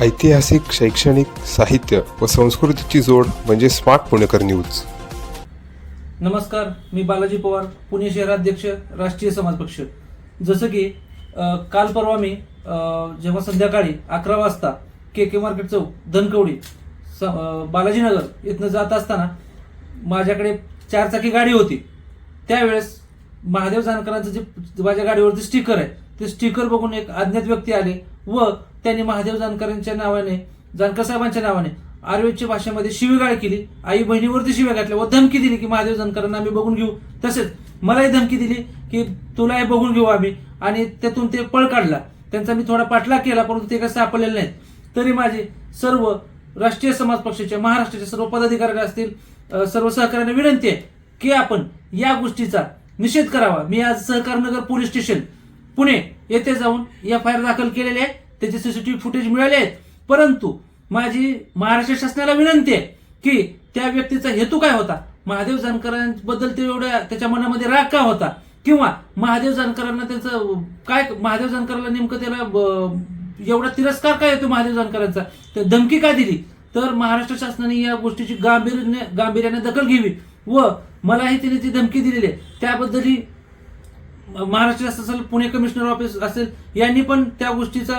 ऐतिहासिक शैक्षणिक साहित्य व संस्कृतीची जोड म्हणजे स्मार्ट पुणेकर न्यूज. नमस्कार मी बालाजी पवार पुणे शहराध्यक्ष राष्ट्रीय समाज पक्ष. जसं की अ, काल परवा मी अ, जेव्हा संध्याकाळी अकरा वाजता के के मार्केट चौक धनकवडी स अ, बालाजीनगर इथनं जात असताना माझ्याकडे चारचाकी गाडी होती. त्यावेळेस महादेव जानकरांचं जे माझ्या गाडीवरती स्टिकर आहे ते स्टिकर बघून एक अज्ञात व्यक्ती आले. व त्यांनी महादेव जानकरांच्या नावाने जानकर साहेबांच्या नावाने आयुर्वेदच्या भाषेमध्ये शिवीगाळ केली. आई बहिणीवरती शिव्या घातल्या व धमकी दिली की महादेव जानकरांना आम्ही बघून घेऊ. तसेच मलाही धमकी दिली की तुला हे बघून घेऊ आम्ही. आणि त्यातून ते पळ काढला. त्यांचा मी थोडा पाठलाग केला परंतु ते काही सापडलेले नाहीत. तरी माझे सर्व राष्ट्रीय समाज पक्षाच्या महाराष्ट्राच्या सर्व पदाधिकारी असतील सर्व सहकार्यांना विनंती आहे की आपण या गोष्टीचा निषेध करावा. मी आज सहकारनगर पोलीस स्टेशन पुणे येथे जाऊन एफ आय आर दाखल केलेले आहे त्याचे सीसीटीव्ही फुटेज मिळाले आहेत. परंतु माझी महाराष्ट्र शासनाला विनंती आहे की त्या व्यक्तीचा हेतू काय होता? महादेव जानकरांबद्दल ते एवढ्या त्याच्या मनामध्ये राग का होता? किंवा महादेव जानकरांना त्याचं काय महादेव जानकरांना नेमकं त्याला ब- एवढा तिरस्कार काय येतो महादेव जानकरांचा? तर धमकी का दिली? तर महाराष्ट्र शासनाने या गोष्टीची गांभीर्याने गांभीर्याने दखल घ्यावी व मलाही तिने ती धमकी दिलेली आहे. त्याबद्दलही महाराष्ट्र असेल पुणे कमिशनर ऑफिस असेल यांनी पण त्या गोष्टीचा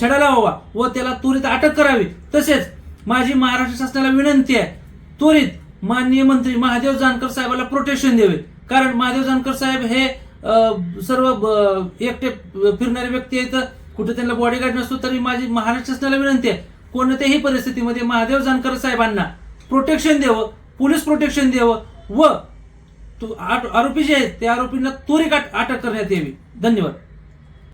छडा लावावा व त्याला त्वरित अटक करावी. तसेच माझी महाराष्ट्र शासनाला विनंती आहे त्वरित माननीय मंत्री महादेव जानकर साहेबाला प्रोटेक्शन द्यावे. कारण महादेव जानकर साहेब हे सर्व ब- एकटे फिरणारे व्यक्ती आहेत. कुठे त्यांना बॉडीगार्ड नसतो तरी माझी महाराष्ट्र शासनाला विनंती आहे कोणत्याही परिस्थितीमध्ये महादेव जानकर साहेबांना प्रोटेक्शन द्यावं पोलीस प्रोटेक्शन द्यावं व तो आरोपी जे आहेत त्या आरोपींना त्वरित अटक करण्यात यावी. धन्यवाद.